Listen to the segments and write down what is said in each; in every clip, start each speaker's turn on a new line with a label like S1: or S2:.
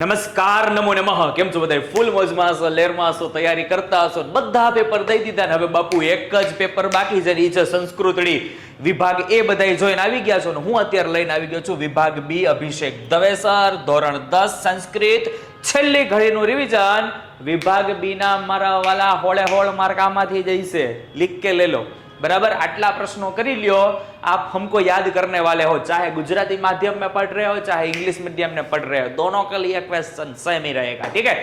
S1: નમસ્કાર, નમો નમઃ. કેમ છો બધા ફૂલ મોજમાં હશો લેરમાં હશો તૈયારી કરતા હશો બધા પેપર દઈ દીધા ને હવે બાપુ એક જ પેપર બાકી છે ને છે સંસ્કૃતડી. વિભાગ એ બધાય જોઈને આવી ગયા છો ને હું અત્યારે લઈને આવી ગયો છું વિભાગ બી અભિષેક દવેસર ધોરણ દસ, સંસ્કૃત. છેલ્લી ઘડીનું રિવિઝન વિભાગ બી ના મારા વાલા હોળે હોળ માર્ક આમાંથી જઈશે. લીક કે લે લો. बराबर आटला प्रश्नों करी लियो आप हमको याद करने वाले हो चाहे गुजराती माध्यम में पढ़ रहे हो चाहे इंग्लिश मीडियम में पढ़ रहे हो दोनों के लिए क्वेश्चन सेम ही रहेगा ठीक है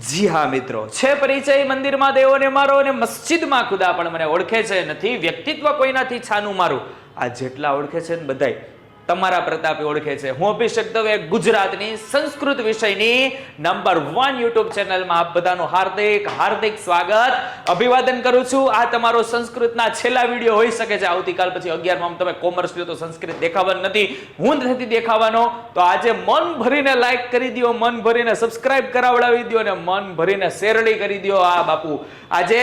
S1: જી હા મિત્રો છે પરિચય મંદિરમાં દેવોને મારો અને મસ્જિદમાં ખુદા પણ મને ઓળખે છે નથી વ્યક્તિત્વ કોઈનાથી છાનું મારું આ જેટલા ઓળખે છે ને બધાય તમારા પ્રતાપે ઓળખે છે. હું અભિષેક દવે ગુજરાતની સંસ્કૃત વિષયની નંબર વન યુટ્યુબ ચેનલમાં આપ બધાનું હાર્દિક હાર્દિક સ્વાગત. અભિવાદન કરું છું. આ તમારો સંસ્કૃતના છેલ્લા વીડિયો હોઈ શકે છે. આવતીકાલ પછી અગિયારમાં તમે કોમર્સ લ્યો તો સંસ્કૃત દેખાવાનું નથી. હું નથી દેખાવાનો. તો આજે મન ભરીને લાઈક કરી દો મન ભરીને સબસ્ક્રાઇબ કરાવડાવી દો અને મન ભરીને શેરડી કરી દો આ બાપુ. આજે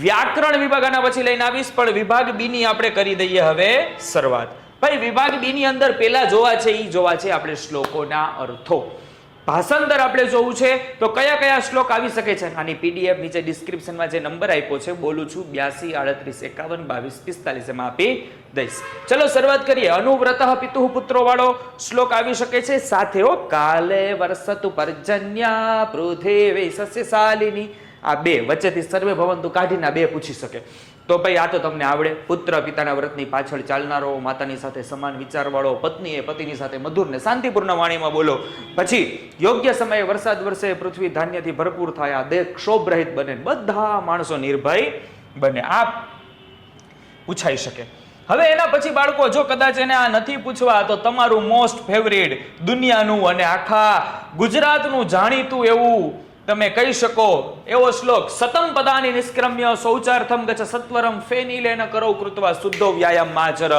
S1: વ્યાકરણ વિભાગ આના પછી લઈને આવીશ, પણ વિભાગ બી ની આપણે કરી દઈએ હવે શરૂઆત. ભાઈ, વિભાગ બી ની અંદર પેલા જોવા છે એ જોવા છે આપણે શ્લોકોના અર્થો. ભાષાંતર આપણે જોવું છે, તો કયા કયા શ્લોક આવી શકે છે? આની પીડીએફ નીચે ડિસ્ક્રિપ્શનમાં જે નંબર આપ્યો છે, બોલું છું બ્યાસી, આડત્રીસ, એકાવન, બાવીસ, પિસ્તાલીસ, એમાં આપી દઈશ. ચલો, શરૂઆત કરીએ. અનુવ્રત પિતુ પુત્રો વાળો શ્લોક આવી શકે છે. સાથે હો, કાલે વર્ષતુ પર્જન્યા પૃથ્વી સસ્યશાલિની. આ બે, વચ્ચેથી સર્વે ભવંતુ કાઢીને આ બે પૂછી શકે. તો ભાઈ આ તો તમને આવડે. પુત્ર પિતાના વ્રતની પાછળ ચાલનારો, માતાની સાથે સમાન વિચારવાળો, પત્નીએ પતિની સાથે મધુર ને શાંતિપૂર્ણ વાણીમાં બોલો. પછી યોગ્ય સમયે વરસાદ વરસે પૃથ્વી ધાન્યથી ભરપૂર થાય, આ દેહ ક્ષોભરહિત બને. બધા માણસો નિર્ભય બને. આ પૂછાઈ શકે. હવે એના પછી બાળકો, જો કદાચ એને આ નથી પૂછવા, તો તમારું મોસ્ટ ફેવરેટ દુનિયાનું અને આખા ગુજરાતનું જાણીતું એવું તમે કહી શકો, એવો શ્લોક, સતમ પદાની નિષ્ક્રમ્ય શૌચાર્થમ ગચ સત્વરમ ફેની ફેનિલેન કરો કૃત્વા શુદ્ધો વ્યાયામ માચર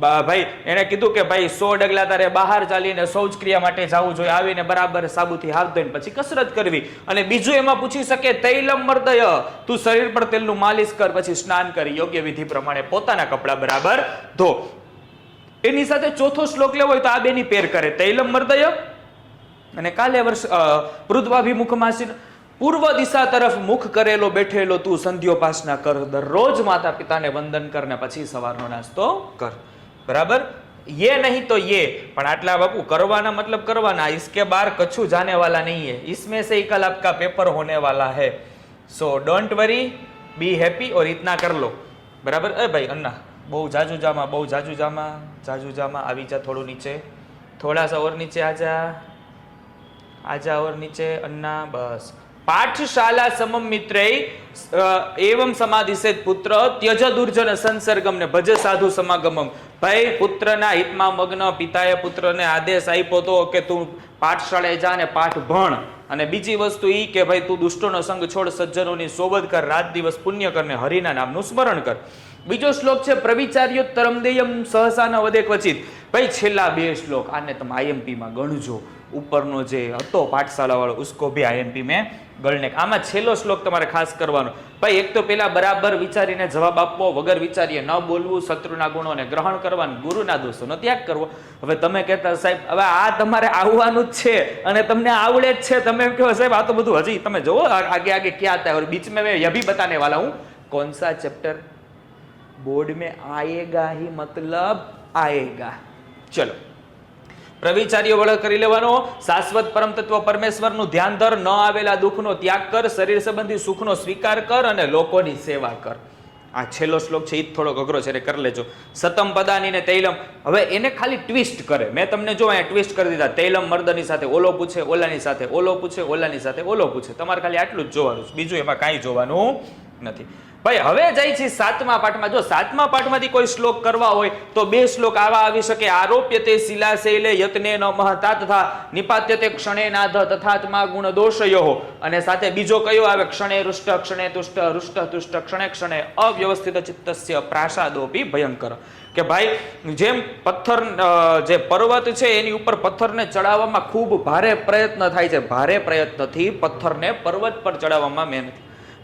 S1: ભાઈ એને કીધું કે, ભાઈ, સો ડગલા તારે બહાર ચાલીને શૌચ ક્રિયા માટે જવું જોઈએ. આવીને બરાબર સાબુથી હાથ ધોઈને પછી કસરત કરવી. અને બીજું એમાં પૂછી શકે, તૈલમ મર્દય, તું શરીર પર તેલનું માલિશ કર, પછી સ્નાન કરી. યોગ્ય વિધિ પ્રમાણે પોતાના કપડા બરાબર ધો. એની સાથે ચોથો શ્લોક લેવો હોય તો આ બેની પેર કરે. તૈલમ મર્દય અને કાલે વર્ષ પૂર્વાભિમુખમાં પૂર્વ દિશા તરફ મુખ કરેલો બેઠેલો તું સંધ્યોપાસના કર. દરરોજ માતા પિતાને વંદન કર ને પછી સવારનો નાસ્તો કર. બરાબર? યે નહીં તો યે. પણ આટલા બાપુ, કરવાના મતલબ કરવાના. ઇસકે બાર કછુ જાને વાલા નહીં હે. ઇસમે સે કલ આપકા પેપર હોને વાલા હે. સો, ડોન્ટ વરી. બી હેપી ઓર ઇતના કર લો. બરાબર? એ ભાઈ, અન્ના, બહુ જાજુ જામા બહુ જાજુ જામા જાજુ જામા આવી જા થોડું નીચે. થોડા સવર નીચે આજા. આજા ઓર નીચે અન્ના, બસ. પાઠશાલા સમમ મિત્રે એવમ સમાધિસેત પુત્ર, ત્યજ દુર્જન સંસર્ગમ ને ભજ સાધુ સમાગમમ. ભાઈ પુત્રના હિતમાં મગ્ન, પિતાએ પુત્રને આદેશ આપ્યો તો કે તું પાઠશાળાએ જા ને પાઠ ભણ. અને બીજી વસ્તુ ઈ કે ભાઈ તું દુષ્ટોનો સંગ છોડ સજ્જનોની સોબત કર, રાત દિવસ પુણ્ય કર ને હરિના નામનું સ્મરણ કર. બીજો શ્લોક છે પ્રવિચાર્યો તરમદેયમ સહસા ન વદે ક્વચિત. ભાઈ છેલ્લા બે શ્લોક, આને તમે આઈએમપી માં ગણજો. ઉપરનો જે હતો પાઠશાળા વાળો ઉસકો ભી આઈએમપી મેં ગણને આમાં છેલ્લો શ્લોક તમારે ખાસ કરવાનો ભાઈ એક તો પેલા બરાબર વિચારીને જવાબ આપવો વગર વિચારીએ ન બોલવું શત્રુના ગુણોને ગ્રહણ કરવાનું ગુરુના દોષોનો ત્યાગ કરવો હવે તમે કહેતા સાહેબ હવે આ તમારે આવવાનું જ છે અને તમને આવડે જ છે તમે એમ કહો સાહેબ આ તો બધું હજી તમે જોવો આ- આગે આગે ક્યાં હતા और बीच में मैं यह भी बताने वाला हूँ कौन सा चैप्टर बोर्ड में आएगा ही मतलब आएगा चलो પ્રવિચારીઓ વળગ કરી લેવાનો. શાશ્વત પરમ તત્વ પરમેશ્વરનું ધ્યાન ધર, ન આવેલા દુઃખનો ત્યાગ કર, શરીર સંબંધી સુખનો સ્વીકાર કર અને લોકોની સેવા કર. આ છેલ્લો શ્લોક છે એ જ થોડોક અઘરો છે કરી લેજો. સતમ પદાની ને તૈલમ. હવે એને ખાલી ટ્વિસ્ટ કરે. મેં તમને જો અહીંયા ટ્વિસ્ટ કરી દીધા. તૈલમ મર્દની સાથે ઓલો પૂછે, ઓલાની સાથે ઓલો પૂછે, ઓલાની સાથે ઓલો પૂછે. તમારે ખાલી આટલું જ જોવાનું બીજું એમાં કાંઈ જોવાનું નથી. ભાઈ, હવે જાય છે સાતમા પાઠમાં. જો સાતમા પાઠમાંથી કોઈ શ્લોક કરવા હોય, તો બે શ્લોક આવા આવી શકે. આરોપ્યતે શિલાશૈલે યત્ને ન મહતા તથા નિપાત્યતે ક્ષણે નાધ તથાત્મા ગુણ દોષયો અને સાથે બીજો કયો આવે? ક્ષણે રુષ્ટ, ક્ષણે તુષ્ટ, રુષ્ટ, તુષ્ટ, ક્ષણે ક્ષણે. અવ્યવસ્થિત ચિત્તસ્ય પ્રાસાદોપી ભયંકર. કે ભાઈ, જેમ પથ્થર જે પર્વત છે, એની ઉપર પથ્થરને ચડાવવામાં ખૂબ ભારે પ્રયત્ન થાય છે. ભારે પ્રયત્નથી પથ્થરને પર્વત પર ચડાવવામાં મહેનત.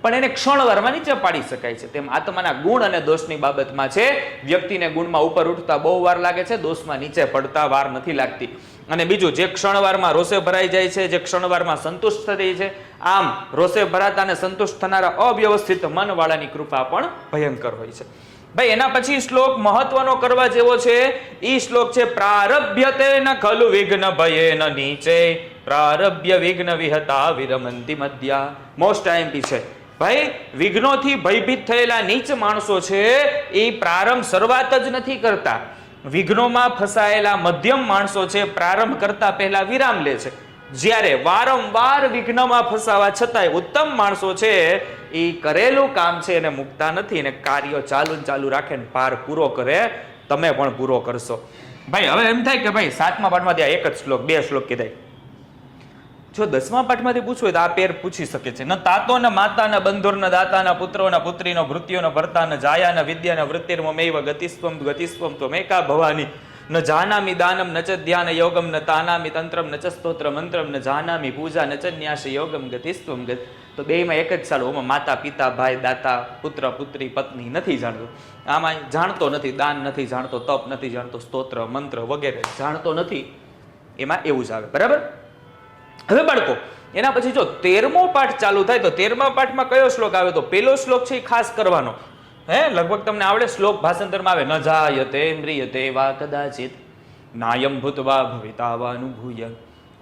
S1: પણ એને ક્ષણવારમાં નીચે પાડી શકાય છે. તેમ આત્માના ગુણ અને દોષની બાબતમાં છે, વ્યક્તિને ગુણમાં ઉપર ઉઠતા બહુ વાર લાગે છે, દોષમાં નીચે પડતા વાર નથી લાગતી. અને બીજું, જે ક્ષણવારમાં રોષે ભરાઈ જાય છે, જે ક્ષણવારમાં સંતુષ્ટ થઈ છે, આમ રોષે ભરાતા અને સંતુષ્ટ થનારા અવ્યવસ્થિત મનવાળાની કૃપા પણ ભયંકર હોય છે. ભાઈ, એના પછી શ્લોક મહત્વનો કરવા જેવો છે, ઈ શ્લોક છે, પ્રારભ્યતે ન ખલુ વિઘ્ન ભયે ન નીચે, પ્રારભ્ય વિઘ્ન વિહતા વિરમંતી મધ્યા. મોસ્ટ આઈએમપી છે. ભાઈ, વિઘ્નોથી ભયભીત થયેલા નીચ માણસો છે, એ પ્રારંભ શરૂઆત જ નથી કરતા. વિઘ્નોમાં ફસાયેલા મધ્યમ માણસો છે, પ્રારંભ કરતા પહેલા વિરામ લે છે. જ્યારે વારંવાર વિઘ્નમાં ફસાવા છતાંય ઉત્તમ માણસો છે, એ કરેલું કામ છે એને મૂકતા નથી અને કાર્યો ચાલુ ચાલુ રાખે ને પાર પૂરો કરે, તમે પણ પૂરો કરશો. ભાઈ, હવે એમ થાય કે ભાઈ, સાતમા પાઠમાં ત્યાં એક જ શ્લોક, બે શ્લોક કીધાય. જો દસમા પાઠમાંથી પૂછવું હોય તો આ પેર પૂછી શકે છે. ન તાતો ન માતા ન બંધુર ન દાતા ન પુત્રો ન પુત્રી નો ભૃત્યો ન ભરતા ન જાયા ન વિદ્યા ન વૃત્તિર્મમેવ ગતિસ્વમ ગતિસ્વમ તો મેકા ભવાની. ન જાનામી દાનમ ન ચ ધ્યાન યોગમ ન તાનામિ તંત્રમ ન ચ સ્તોત્ર મંત્રમ ન જાનામી પૂજા ન ચ યોગમ ગતિસ્વમ ગતિ. તો બેમાં એક જ ચાલુ ઓમાં માતા, પિતા, ભાઈ, દાતા, પુત્ર, પુત્રી, પત્ની નથી જાણતો. આમાં જાણતો નથી, દાન નથી જાણતો, તપ નથી જાણતો, સ્તોત્ર, મંત્ર વગેરે જાણતો નથી. એમાં એવું જ આવે. બરાબર? હવે બાળકો, એના પછી જો તેરમો પાઠ ચાલુ થાય તો તેરમા પાઠમાં કયો શ્લોક આવે? તો પેલો શ્લોક છે એ ખાસ કરવાનો. હે, લગભગ તમને આવડે શ્લોક ભાષાંતરમાં આવે, ન જાયતે મ્રિયતે વા કદાચિત, નાયમ ભૂતવા ભવિતાવા અનુભૂય,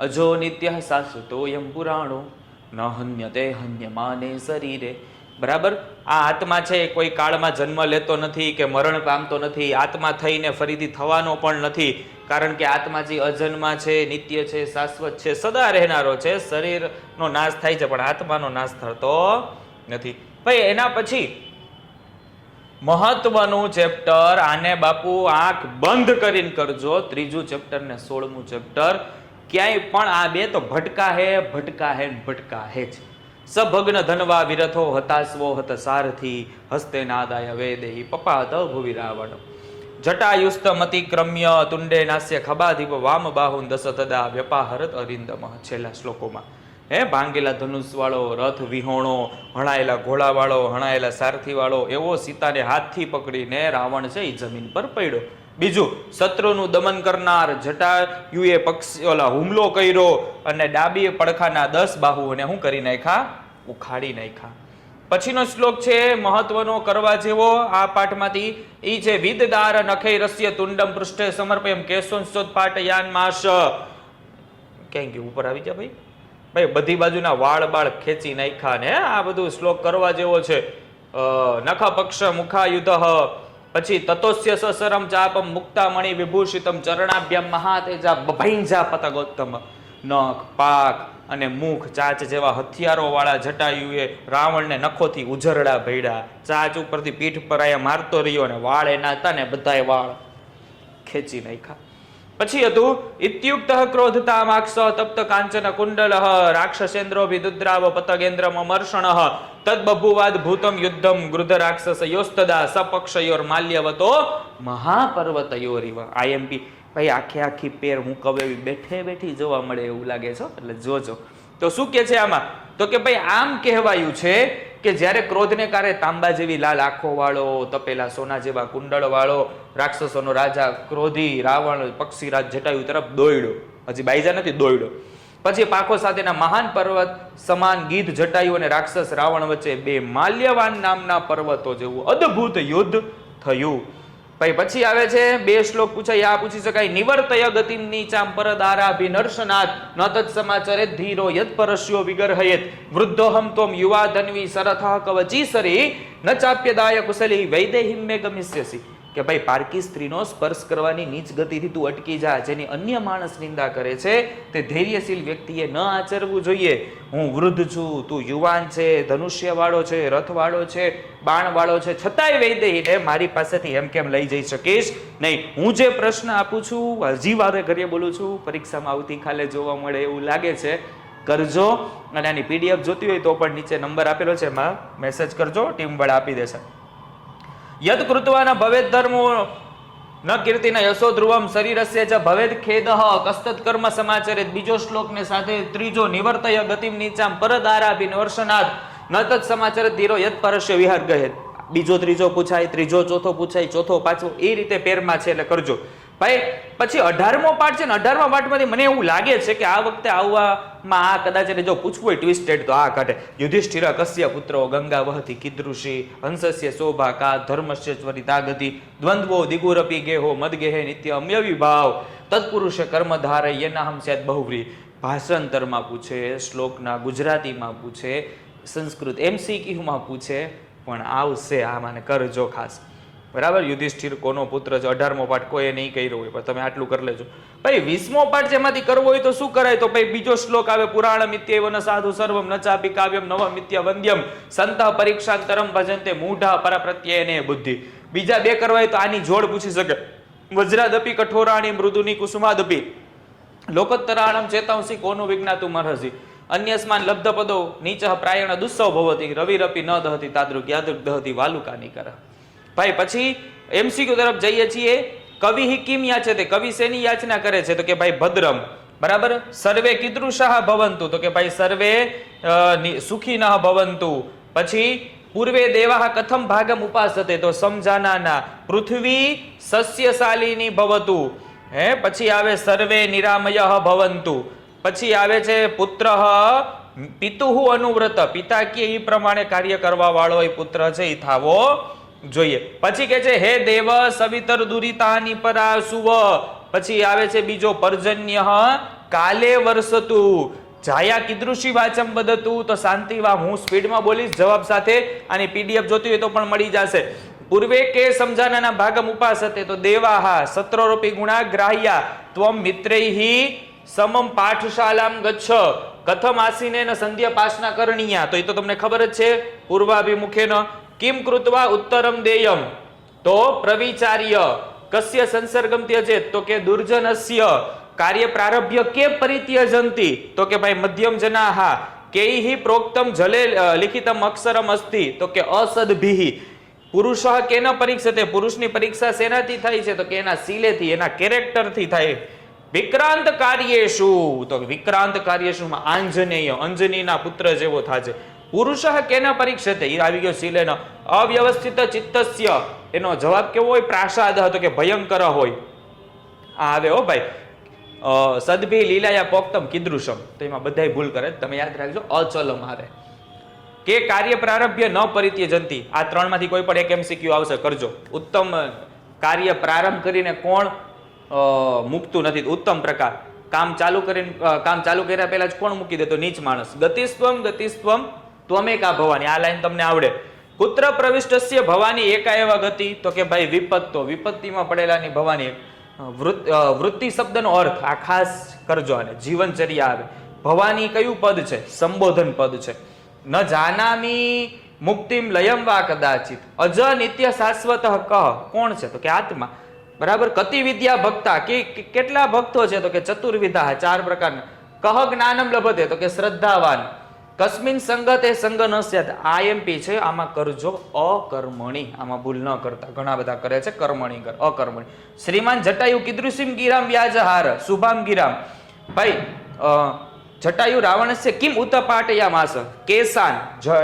S1: અજો નિત્ય શાશ્વતોયમ પુરાણો, ન હન્યતે હન્યમાને શરીરે. બરાબર? આ આત્મા છે, કોઈ કાળમાં જન્મ લેતો નથી કે મરણ પામતો નથી, આત્મા થઈને ફરીથી થવાનો પણ નથી. કારણ કે આત્મા જે અજન્મા છે, નિત્ય છે, શાશ્વત છે, સદા રહેનારો છે, શરીરનો નાશ થાય છે, પણ આત્માનો નાશ થતો નથી. ભાઈ, એના પછી મહત્વનું ચેપ્ટર, આને બાપુ આંખ બંધ કરીને કરજો. ત્રીજું ચેપ્ટર ને સોળમું ચેપ્ટર. ક્યાંય પણ આ બે તો ભટકા હે ભટકા હે ભટકા હે જ. સભગ્ન ધનવા વિરથો હતાસ્વો હત સારથી હસ્તે નાદાય વેદેહી પપાત ભુવિ રાવણ. જટાયુસ્ત મતિક્રમ્ય તુંડે નાસ્ય ખબાધિપ વામ બાહુન દસ તદા વ્યપાહરત અરિંદમ છેલ્લા શ્લોકોમાં. હે ભાંગેલા ધનુષવાળો, રથ વિહોણો, હણાયેલા ઘોડાવાળો, હણાયેલા સારથીવાળો, એવો સીતાને હાથથી પકડીને રાવણ છે એ જમીન પર પડ્યો. બીજું, શત્રુનું દમન કરનાર જટાયુએ પક્ષી ઓલા હુમલો કર્યો અને ડાબી પડખાના દસ બાહુઓને હું કરી નાખ્યા? ઉખાડી નાખ્યા. પછીનો શ્લોક છે, મહત્વનો કરવા જેવો, આ પાઠમાંથી, ઈ છે વિદદાર નખે રસ્ય તુંડમ પૃષ્ઠે સમર્પયમ કેશોંશોદ પાઠ યાન માસ ક્યાંય ગયું? ઉપર આવી જા ભાઈ. ભાઈ, બધી બાજુના વાળ બાળ ખેંચી નાખ્યા ને, આ બધું શ્લોક કરવા જેવો છે. નખ પક્ષ મુખા યુધ પછી તતોસ્ય સસરમ ચાપમ મુક્તામણિ વિભૂષિતમ ચરણાભ્યમ મહાતેજા બભૈંજા પતગોત્તમ નખ, પાક અને મુખ ચાચ જેવા હથિયારો વાળા જટાયુએ રાવણને નખોથી ઉજરડા ભયડા ચાચ ઉપરથી પીઠ પર આયા મારતો રહ્યો અને વાળ એના હતા ને બધાય વાળ ખેંચી નાખ્યા. પછી હતું ઇત્યુક્ત ક્રોધતામાક્ષ, તપ્ત કાંચન કુંડલ રાક્ષસેન્દ્રો વિદુદ્રાવ પતગેન્દ્ર મમર્ષણ તદબભુવાદ ભૂતમ યુદ્ધમ ગૃધ રાક્ષસ યોસ્તદા સપક્ષયોર માલ્યવતો મહાપર્વતયોરિવ આઈએમપી ભાઈ આખે આખી પેર હું કવે બેઠે બેઠી જોવા મળે એવું લાગે છે એટલે જોજો. તો શું કે છે આમાં? તો કે, ભાઈ, આમ કહેવાયું છે કે જ્યારે ક્રોધને કારણે તાંબા જેવી લાલ આંખો વાળો તપેલા સોના જેવા કુંડળ વાળો રાક્ષસોનો રાજા, ક્રોધી, રાવણ, પક્ષીરાજ જટાયુ તરફ દોડ્યો હજી બાઈજા નથી દોડ્યો પછી પાખો સાથેના મહાન પર્વત, સમાન ગીધ જટાયુ અને રાક્ષસ રાવણ વચ્ચે બે માલ્યવાન નામના પર્વતો જેવું અદ્ભુત યુદ્ધ થયું. ભાઈ, પછી આવે છે બે શ્લોક પૂછાય, આ પૂછી શકાય. નિવર્તય ગતિમ નીચામ પરદારાભિ નર્શનાથ ન તત્ સમાચરે ધીરો યદ પરસ્યો વિગર્હયેત. વૃદ્ધોહમ તોમ યુવા ધન્વી સરથ કવચી સરી, ન ચાપ્યદાય કુશલી વૈદેહિમ મે ગમિષ્યસી. કે ભાઈ, પારકી સ્ત્રીનો સ્પર્શ કરવાની નીચ ગતિથી તું અટકી જા, જેની અન્ય માણસ નિંદા કરે છે, તે ધૈર્યશીલ વ્યક્તિએ ન આચરવું જોઈએ. હું વૃદ્ધ છું, તું યુવાન છે, ધનુષ્યવાળો છે, રથવાળો છે, બાણવાળો છે, છતાંય વૈદેહીને મારી પાસેથી એમ કેમ લઈ જઈ શકીશ? નહીં, હું જે પ્રશ્ન આપું છું, હજી વારે ઘરે બોલું છું, પરીક્ષામાં આવતીકાલે જોવા મળે એવું લાગે છે. કરજો, અને આની પીડીએફ જોતી હોય તો પણ નીચે નંબર આપેલો છે, એમાં મેસેજ કરજો ટીમ વાળા આપી દેશે. યદ કૃત્વાના ભવેદ ધર્મો, ન કીર્તિન યશો ધ્રુવમ શરીરસ્ય જ ભવેદ ખેદઃ કસ્તત કર્મ સમાચરે બીજો શ્લોક ને સાથે ત્રીજો નિવર્તય ગતિમ નીચામ પરદારાભિ વર્ષનાથ ન તત સમાચર ધીરો યત પરસ્ય વિહાર ગહેત બીજો ત્રીજો પૂછાય, ત્રીજો ચોથો પૂછાય, ચોથો પાછો એ રીતે પેરમાં છે એટલે કરજો. ભાઈ, પછી અઢારમો પાઠ છે ને, અઢારમા પાઠમાંથી મને એવું લાગે છે કે આ વખતે આવવામાં આ કદાચ એને જો પૂછવું હોય ટ્વિસ્ટેડ તો આ કાઢે. યુધિષ્ઠિર, કશ્ય પુત્રો, ગંગા, વહતી કિદૃષિ હંસસ્ય, શોભા કા ધર્મશ્ચરી તાગતિ, દ્વંદ્વો, દિગુરપી, ગેહો, મદગેહે, નિત્ય, અમ્યવી ભાવ, તત્પુરુષે કર્મ ધારે યનાહમ, સ્યાદ, બહુવ્રી. ભાષાંતરમાં પૂછે, શ્લોકના ગુજરાતીમાં પૂછે, સંસ્કૃત એમસીક્યુમાં પૂછે, પણ આવશે આ મને કરજો ખાસ. બરાબર? યુધિષ્ઠિર કોનો પુત્ર છે? અઢારમો પાઠ, કોઈએ નહીં કર્યો હોય, પણ તમે આટલું કરી લેજો. ભાઈ, વીસમો પાઠ જેમાંથી કરવો હોય તો શું કરાય? તો ભાઈ, બીજો શ્લોક આવે પુરાણ મિત્યવ ન સાધુ સર્વમ ન ચાપી કાવ્યમ નવ મિત્ય વંદ્યમ સંત પરીક્ષાંતરમ ભજંતે મૂઢા પરપ્રત્યય ને બુદ્ધિ. બીજા બે કરવા તો આની જોડ પૂછી શકે. વજ્રાદપી કઠોરાણી મૃદુની કુસુમાદપી. લોકોત્તરાણમ ચેતાંસી કોનું વિજ્ઞાતું મરહસી. અન્યસ્માન લબ્ધ પદો નીચ પ્રાયણ દુસ્સવ ભવતી. રવિરપી ન દહતી તાદૃક યાદૃક દહતી, વાલુકાની કર. ભાઈ, પછી એમસીક્યુ તરફ જઈએ છીએ. કવિ હિ કિમ યાચતે કવિ શેની યાચના કરે છે? તો કે ભાઈ, ભદ્રમ. બરાબર? સર્વે કીદૃશાહ ભવંતુ. તો કે ભાઈ, સર્વે સુખી ન ભવંતુ. પછી, પૂર્વે દેવાહ કથમ ભાગમ ઉપાસતે. તો સમજાનાના. પૃથ્વી સસ્યશાલીની ભવતુ. હે? પછી આવે સર્વે નિરામય ભવંતુ. પછી આવે છે પુત્ર પિતુહુ અનુવ્રત. પિતા કે એ પ્રમાણે કાર્ય કરવા વાળો એ પુત્ર છે એ થાવો જોઈએ. પછી કે છે, હે દેવ, સવિતર દુરિતાની પરાસુવ. પછી આવે છે બીજો, પર્જન્ય, કાલે વર્ષતુ જાયા કિદૃશી વાચમ બદતું તો શાંતિ વા હું સ્પીડમાં બોલીશ, જવાબ સાથે આની પીડીએફ જોતી હોય તો પણ મળી જશે. પૂર્વે કે સમજાનાના ભાગમ ઉપાસ હતે તો દેવાહા, સત્રોરૂપી ગુણા ગ્રાહ્યા ત્વમ મિત્રૈહી સમમ પાઠશાલામ ગચ્છ, કથમ આસીને સંધ્યા પાસના કરણીયા. તો એ તો તમને ખબર જ છે, પૂર્વાભિમુખેન કિમ કૃત્વા ઉત્તરમ દેયમ તો પ્રવિચાર્ય કસ્ય સંસર્ગમ ત્યજેત તો કે દુર્જનસ્ય કાર્ય પ્રારભ્ય કે પરિત્યજંતી તો કે ભાઈ મધ્યમ જનાહા કેૈહિ પ્રોક્તમ જલે લિખિતમ અક્ષરમ અસ્તિ તો કે અસદભિહિ પુરુષ કેન પરીક્ષતે પુરુષની પરીક્ષા શેનાથી થાય છે તો કે એના શીલેથી એના કેરેક્ટરથી થાય વિક્રાંત કાર્યેશુ તો વિક્રાંત કાર્યેશુમાં આંજનેય અંજનીના પુત્ર જેવો થાશે પુરુષ કેના પરીક્ષતે એ આવી ગયો શીલેન અવ્યવસ્થિત ચિત્તસ્ય. એનો જવાબ કેવો હોય? પ્રાસાદ હતો કે ભયંકર હોય. આ આવે હો ભાઈ. સદભી લીલાયા પોક્તમ કીદૃશમ. તો એમાં બધાય ભૂલ કરે. તમે યાદ રાખજો. અચલમ આવે. કે કાર્ય પ્રારભ્ય ન પરિત્ય જનતી આ ત્રણમાંથી કોઈ પણ એક એમસીક્યુ આવશે. કરજો. ઉત્તમ કાર્ય પ્રારંભ કરીને કોણ? મૂકતું નથી. ઉત્તમ પ્રકાર. કામ ચાલુ કરીને કામ ચાલુ કર્યા પહેલા જ કોણ મૂકી દે? તો નીચ માણસ. ગતિસ્વમ ગતિસ્ત્વમ ત્વમેકા ભવાની, આ લાઈન તમને આવડે. પુત્ર પ્રવિષ્ટસ્ય ભવાની એકા એવા ગતિ? તો કે ભાઈ વિપત્તો, વિપત્તિમાં પડેલાની ભવાની વૃત્તિ શબ્દનો અર્થ આ ખાસ કરજો અને જીવનચર્યા આવે. ભવાની કયું પદ છે? સંબોધન પદ છે. ન જાનામી મુક્તિમ લયમ વા કદાચિત. અજ નિત્ય શાશ્વત કહ. કોણ છે? તો કે આત્મા. બરાબર? કતિ વિદ્યા ભક્તા. કે કેટલા ભક્તો છે? તો કે ચતુર્વિધા ચાર પ્રકારના. કહ જ્ઞાનમ લભતે. તો કે શ્રદ્ધાવાન. કસ્મિન સંગતે સંગ ન સ્યાત આઈએમપી છે, આમાં કરજો અકર્મણી. આમાં ભૂલ ન કરતા. ઘણા બધા કરે છે, કર્મણી કર અકર્મણી. શ્રીમાન જટાયુ કીદૃશિમ ગિરામ વ્યાજહાર. શુભામ ગિરામ. ભાઈ જટાયુ રાવણસ્ય કિમ ઉતપાટયા માસ? કેસાન.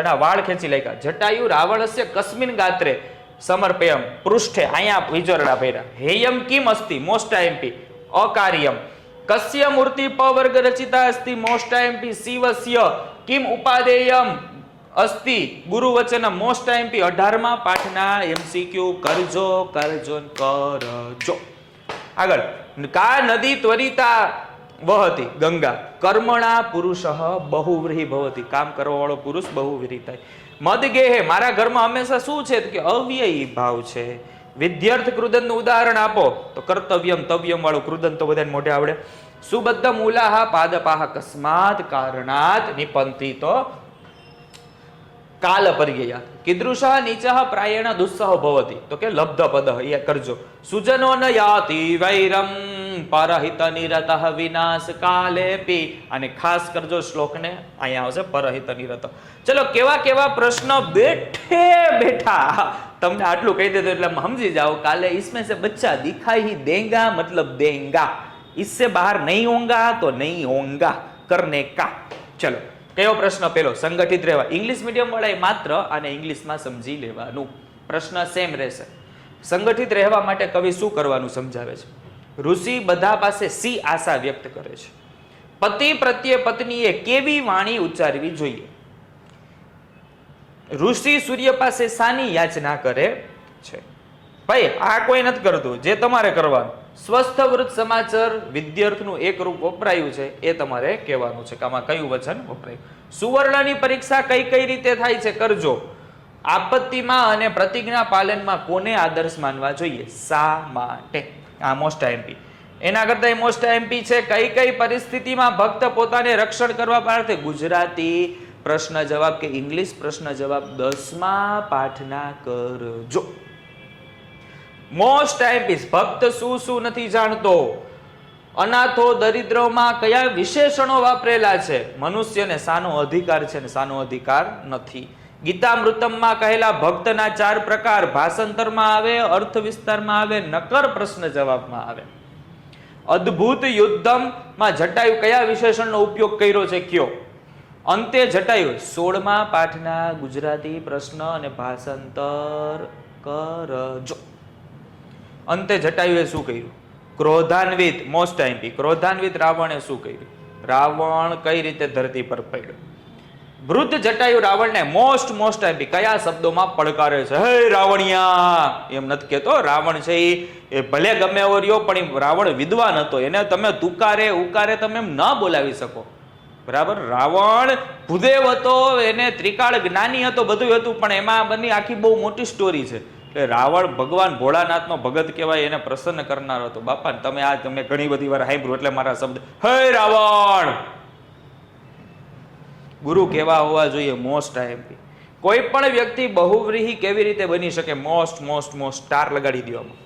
S1: એના વાળ ખેંચી લાગ્યા. જટાયુ રાવણસ્ય કસ્મિન ગાત્રે સમર્પયમ. પૃષ્ઠે અહીંયા વિજોરડા ભર્યા. હેયમ કિમ અસ્તિ? મોસ્ટ આઈએમપી અકાર્યમ. કસ્ય મૂર્તિ પવર્ગ રચિતા અસ્તિ? મોસ્ટ આઈએમપી શિવસ્ય. કિમ ઉપાદેયમ અસ્તિ ગુરુ વચન મોસ્ટ આઈએમપી અઢારમા પાઠના એમસીક્યુ કરજો કરજો કરજો આગળ કા નદી ત્વરિતા વહતી ગંગા કર્મણા પુરુષ બહુવ્રીહી ભવતી કામ કરવા વાળો પુરુષ બહુવ્રીહી થાય। મદગેહે મારા ઘરમાં હંમેશા શું છે? કે અવ્યયી ભાવ છે। વિદ્યાર્થ કૃદંતનું ઉદાહરણ આપો। તો કર્તવ્યમ, તવ્યમ વાળું કૃદંત તો બધાને મોઢે આવડે। સુબદ્ધ મૂલાહ પાદપાહ કસ્માત કારણાત નિપંતિ તો કાલ પર્યયા. કીદૃશ નીચ પ્રાયણ દુસ્સહ ભવતી. તો કે લબ્ધ પદ એ કરજો. સુજનો ન યાતિ વૈરમ પરહિત નિરત વિનાશ કાલેપી. અને ખાસ કરજો શ્લોકને, અહીંયા આવશે પરહિત નિરત. ચલો, કેવા કેવા પ્રશ્ન બેઠે બેઠા. તમને આટલું કહી દેતો એટલે સમજી જાઓ. કાલે ઈસમે સે બચ્ચા દિખાઈ દેંગા મતલબ દેંગા. इससे बाहर नहीं होगा तो नहीं होगा करने का ચલો કયો પ્રશ્ન પેલો સંગઠિત રહેવા ઇંગ્લિશ મીડિયમ વાળાએ માત્ર આને ઇંગ્લિશમાં સમજી લેવાનું પ્રશ્ન સેમ રહેશે સંગઠિત રહેવા માટે કવિ શું કરવાનું સમજાવે છે ઋષિ બધા પાસે સી આશા વ્યક્ત કરે છે પતિ પ્રત્યે પત્નીએ કેવી વાણી ઉચ્ચારવી જોઈએ ઋષિ સૂર્ય પાસે સાની યાચના કરે છે ભાઈ આ કોઈ નથી કરતું જે તમારે કરવાનું સ્વસ્થ વૃત સમાચાર વિદ્યાર્થનું એક રૂપ વપરાયું છે, એ તમારે કહેવાનું છે કે આમાં કયું વચન વપરાયું? સુવર્ણની પરીક્ષા કઈ કઈ રીતે થાય છે, કરજો. આપત્તિમાં અને પ્રતિજ્ઞા પાલનમાં કોને આદર્શ માનવા જોઈએ? શા માટે? આ મોસ્ટ એમપી એના કરતા મોસ્ટ એમપી છે, કઈ કઈ પરિસ્થિતિમાં ભક્ત પોતાને રક્ષણ કરવા માટે ગુજરાતી પ્રશ્ન જવાબ કે ઇંગ્લિશ પ્રશ્ન જવાબ દસમા પાઠના કરજો. મોસ્ટ એમપી ભક્ત શું શું નથી જાણતો? અનાથો દરિદ્રોમાં કયા વિશેષણો વાપરેલા છે? મનુષ્યને સાનો અધિકાર છે ને સાનો અધિકાર નથી. ગીતામૃતમમાં કહેલા ભક્તના ચાર પ્રકાર ભાષાંતરમાં આવે, અર્થ વિસ્તારમાં આવે, નકર પ્રશ્ન જવાબમાં આવે. અદ્ભુત યુદ્ધમમાં જટાયુ કયા વિશેષણનો ઉપયોગ કર્યો છે? કયો? અંતે જટાયુ સોળમા પાઠના ગુજરાતી પ્રશ્ન અને ભાષાંતર કરજો. અંતે જટાયુએ શું કર્યું? ક્રોધાન્વિત મોસ્ટ આઈપી ક્રોધાન્વિત રાવણે શું કર્યું? રાવણ કઈ રીતે ધરતી પર પડ્યો? વૃદ્ધ જટાયુ રાવણને મોસ્ટ મોસ્ટ આઈપી કયા શબ્દોમાં પડકારે છે? હે રાવણિયા! એમ નથી કહેતો. રાવણ છે એ ભલે ગમે એવો રહ્યો, પણ રાવણ વિદ્વાન હતો. એને તમે તુકારે, ઉકારે તમે એમ ન બોલાવી શકો. બરાબર? રાવણ ભૂદેવ હતો, એને ત્રિકાળ જ્ઞાની હતો, બધું હતું, પણ એમાં બની આખી બહુ મોટી સ્ટોરી છે. એટલે રાવણ ભગવાન ભોળાનાથનો ભગત કહેવાય, એને પ્રસન્ન કરનાર હતો. બાપા તમે આ તમે ઘણી બધી વાર સાંભળ્યું એટલે મારા શબ્દ, હે રાવણ! ગુરુ કેવા હોવા જોઈએ મોસ્ટ આઈએમપી કોઈ પણ વ્યક્તિ બહુવ્રીહી કેવી રીતે બની શકે? મોસ્ટ મોસ્ટ મોસ્ટ સ્ટાર લગાડી દેવામાં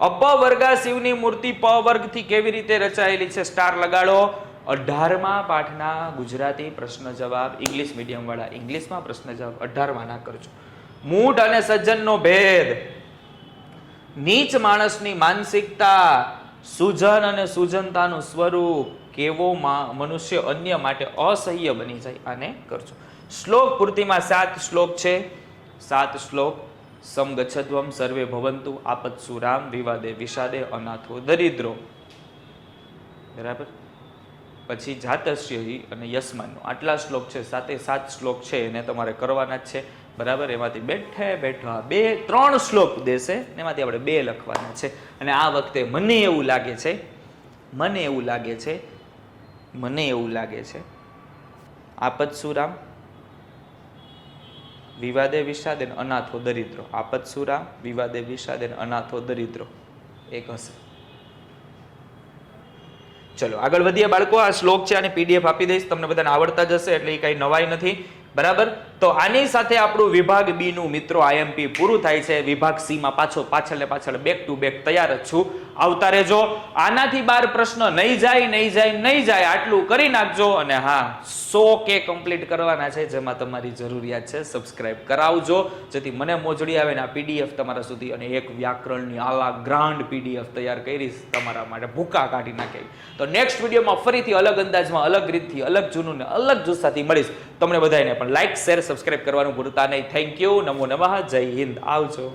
S1: અપવર્ગા શિવની મૂર્તિ પ વર્ગથી કેવી રીતે રચાયેલી છે? સ્ટાર લગાડો. અઢારમા પાઠના ગુજરાતી પ્રશ્ન જવાબ ઇંગ્લિશ મીડિયમ વાળા ઇંગ્લિશમાં પ્રશ્ન જવાબ અઢારમા ના કરજો. મૂઢ અને સજ્જનનો ભેદ. નીચ માણસની માનસિકતા, સુજન અને સુજનતાનું સ્વરૂપ કેવો મનુષ્ય અન્ય માટે અસહ્ય બની જાય આને કરજો. શ્લોક પૂર્તિમાં સાત શ્લોક છે. સાત શ્લોક. સમગચ્છદ્વમ સર્વે ભવંતુ આપત્સુ રામ વિવાદે વિષાદે અનાથો દરિદ્રો. બરાબર? પછી જાતસ્ય અને યસ્માનનો આટલા શ્લોક છે. સાતે સાત શ્લોક છે. એને તમારે કરવાના જ છે. બરાબર? એમાંથી બેઠે, બેઠા બે, ત્રણ શ્લોક દેશે એમાંથી આપણે બે લખવાના છે. અને આ વખતે મને એવું લાગે છે, મને એવું લાગે છે, મને એવું લાગે છે. આપત સુરામ વિવાદે વિષાદે ને અનાથો દરિદ્રો. આપત સુરામ વિવાદે વિષાદે ને અનાથો દરિદ્રો. એક હશે. ચલો, આગળ વધીએ બાળકો. આ શ્લોક છે અને પીડીએફ આપી દઈશ. તમને બધાને આવડતા જશે એટલે એ કંઈ નવાઈ નથી. બરાબર? તો આની સાથે આપણું વિભાગ બી નું મિત્રો આઈએમપી પૂરું થાય છે. વિભાગ સી માં પાછો પાછળ ને પાછળ બેક ટુ બેક તૈયાર જ છું. આવતા રહેજો. આનાથી બાર પ્રશ્ન નહીં જાય નહીં જાય નહીં જાય, આટલું કરી નાખજો અને હા, સો કે કમ્પ્લીટ કરવાના છે જેમાં તમારી જરૂરિયાત છે સબસ્ક્રાઇબ કરાવજો. જેથી મને મોજડી આવે ને આ પીડીએફ તમારા સુધી અને એક વ્યાકરણની આવા ગ્રાન્ડ પીડીએફ તૈયાર કરીશ, તમારા માટે ભૂકા કાઢી નાખે. તો નેક્સ્ટ વિડીયોમાં ફરીથી અલગ અંદાજમાં અલગ રીતથી અલગ જૂનું ને અલગ જુસ્સાથી મળીશ. તમને બધાને પણ લાઈક શેર સબસ્ક્રાઇબ કરવાનું ભૂલતા નહીં. થેન્ક યુ નમો નમઃ. જય હિન્દ. આવજો.